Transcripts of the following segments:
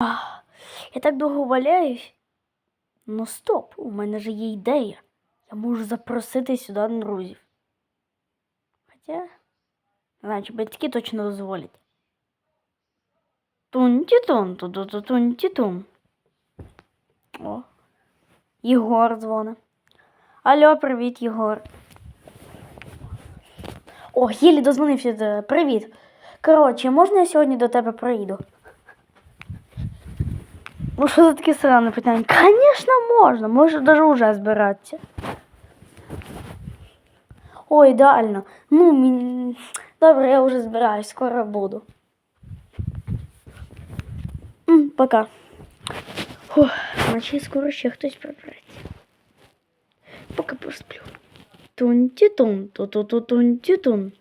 Я так довго валяюсь. Ну стоп, у мене же є ідея. Я можу запросити сюди друзів. Хоча, не батьки точно дозволять. Тун-ті-тун, ту-ту-тун-ті-тун. О, Єгор дзвонить. Алло, привіт, Єгор. О, Єлі дозвонився. Привіт. Коротше, можна я сьогодні до тебе приїду? Ну, що за таке сране питання? Звісно, можна. Можеш навіть уже збиратися. О, ідеально. Ну, мін... добре, я вже збираюсь, скоро буду. М, пока. Фух, наче скоро ще хтось прибереться. Поки посплю. Тун-ті-тун, ту-ту-ту-тун-ті-тун.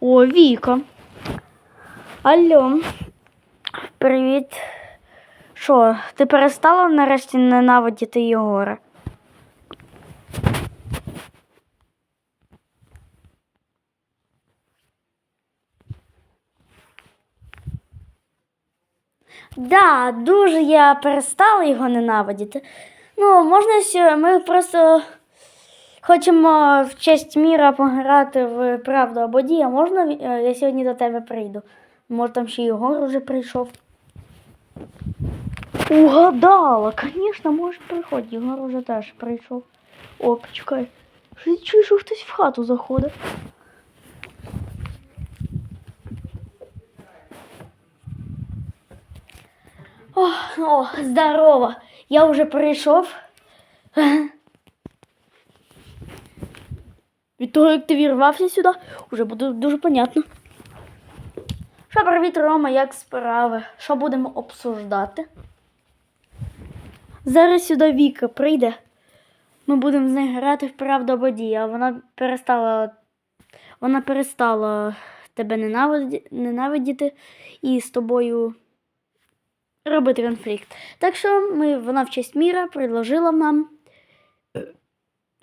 О, Віка. Алло. Привіт. Що, ти перестала нарешті ненавидіти Єгора? Да, дуже я перестала його ненавидіти. Ну, можна сьо- ми просто хочемо в честь міра пограти в правду або дія. Можна е, я сьогодні до тебе прийду? Може там ще Єгор уже прийшов. Угадала, звісно, може приходь. Єгор уже теж прийшов. О, почекай. Чую, що хтось в хату заходить. О, о, здорово. Я вже прийшов. Від того, як ти вірвався сюди, вже буде дуже понятно. Що, привіт, Рома, як справи? Що будемо обсуждати? Зараз сюди Віка прийде. Ми будемо з нею грати в правду або дію, а вона перестала. Вона перестала тебе ненавиді- ненавидіти і з тобою робити конфлікт. Так що ми, вона в честь міра предложила нам,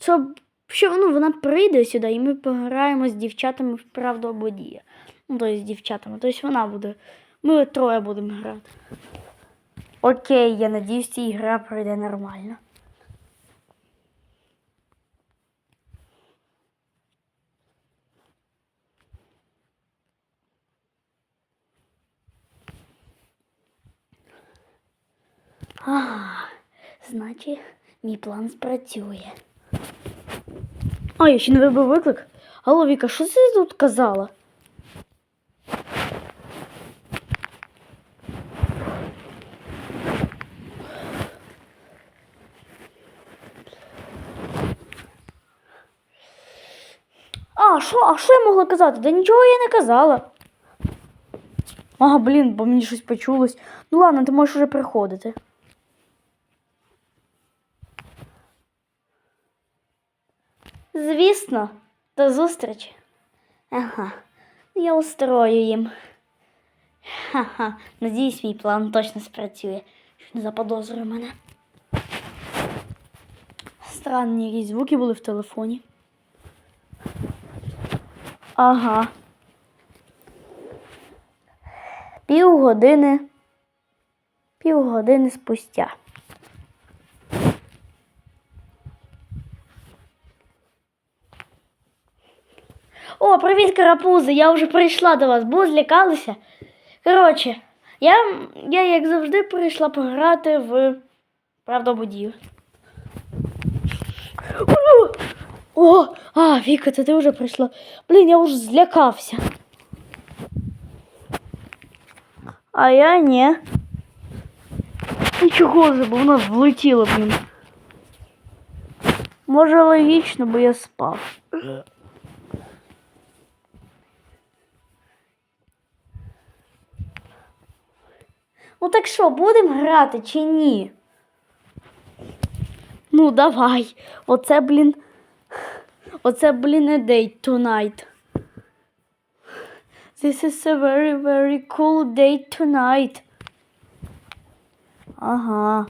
щоб що ну, вона прийде сюди, і ми пограємо з дівчатами в правду або дія. Ну, тобто з дівчатами. Тобто вона буде. Ми троє будемо грати. Окей, я надіюсь, ця гра пройде нормально. А, значить, мій план спрацює. А, я ще не вибив виклик. Алло, Віка, що ти тут казала? А, що, а що я могла казати? Да нічого я не казала. Ага, блін, бо мені щось почулось. Ну ладно, ти можеш уже приходити. Звісно, до зустрічі. Ага, я устрою їм. Ха-ха, надіюсь, мій план точно спрацює. Не заподозрує мене. Странні якісь звуки були в телефоні. Ага. Півгодини. Півгодини спустя. О, привіт, карапузи! Я вже прийшла до вас, бо злякалися. Коротше, я, я як завжди прийшла пограти в Правда Будів. О, а, Віка, це ти вже прийшла. Блін, я вже злякався. А я ні. Нічого бо вона влетіла, блін. Може логічно, бо я спав. Ну так що, будемо грати чи ні? Ну, давай. Оце, блін. Оце, блін, a date tonight. This is a very, very cool date tonight. Ага.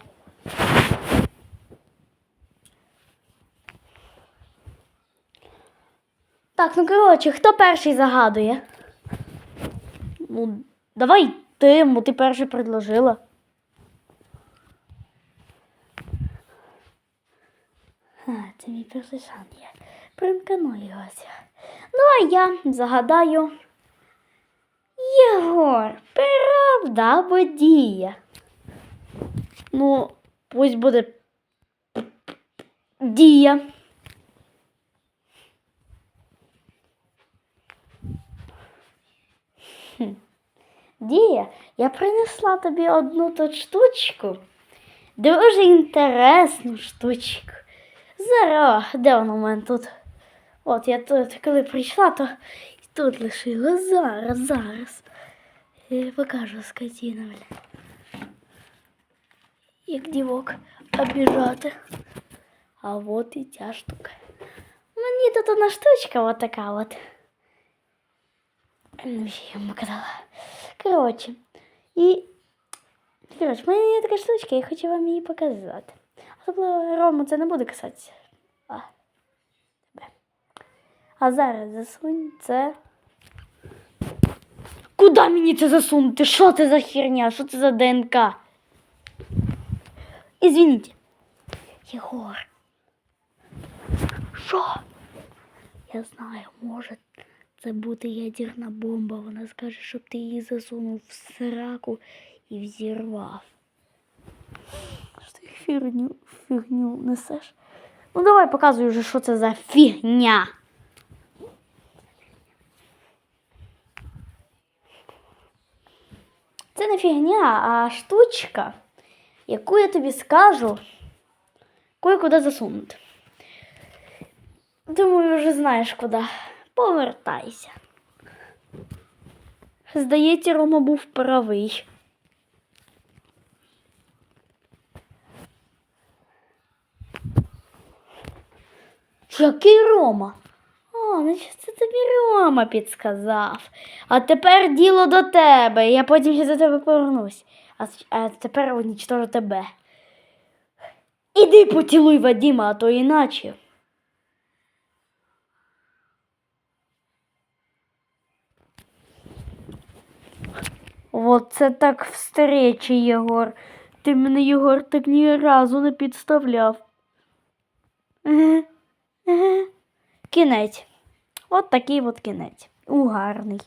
Так, ну коротше, хто перший загадує? Ну, давай ти, бо ти перше предложила. А, це мій перший шанс його. Ну, а я загадаю. Єгор, правда або дія? Ну, пусть буде дія. Дія, я принесла тобі одну тут штучку. Дуже інтересну штучку. Зараз, де вона у мене тут? От я тут, коли прийшла, то і тут лишила. Зараз, зараз. Я покажу скотіна, бля. Як дівок обіжати. А от і ця штука. Мені тут одна штучка от така от. Ну, я йому казала. Коротше. І. Коротше, в мене є така штучка, я хочу вам її показати. Особливо Рому це не буде касатися. А. Тебе. А зараз засунь це. Куди мені це засунути? Що це за херня? Що це за ДНК? Извините. Єгор. Що? Я знаю, може це бути ядерна бомба. Вона скаже, щоб ти її засунув в сраку і взірвав. Що ти фігню, фігню несеш? Ну давай показуй вже, що це за фігня. Це не фігня, а штучка, яку я тобі скажу, кое-куди засунути. Думаю, вже знаєш куди. Повертайся. Здається, Рома був правий. Який Рома? Значить це тобі Рома підсказав. А тепер діло до тебе. Я потім ще до тебе повернусь. А, а тепер унічтожу тебе. Іди поцілуй Вадима, а то іначе. Вот це так встречі, Єгор. Ти мене, Єгор, так ні разу не підставляв. Кінець. От такий от кінець. Угарний.